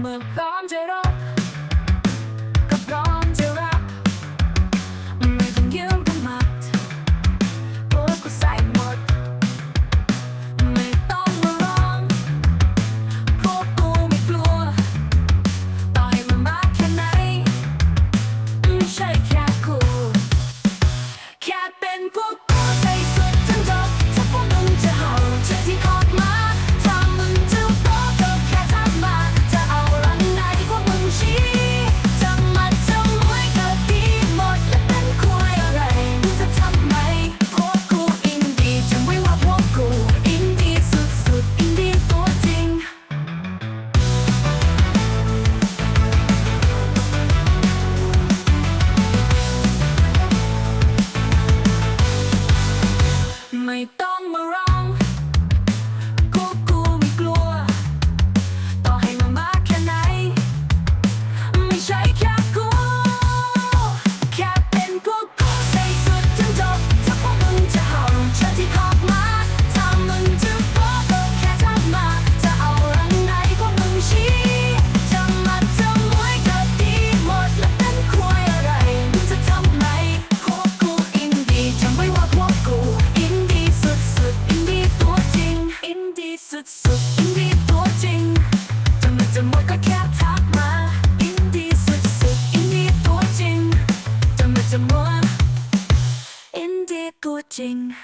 เมื่อพร้อมจะรบ ไม่ต้องมาร้องกูกูไม่กลัว ต่อให้มันมากแค่ไหน ไม่ใช่แค่ glitching.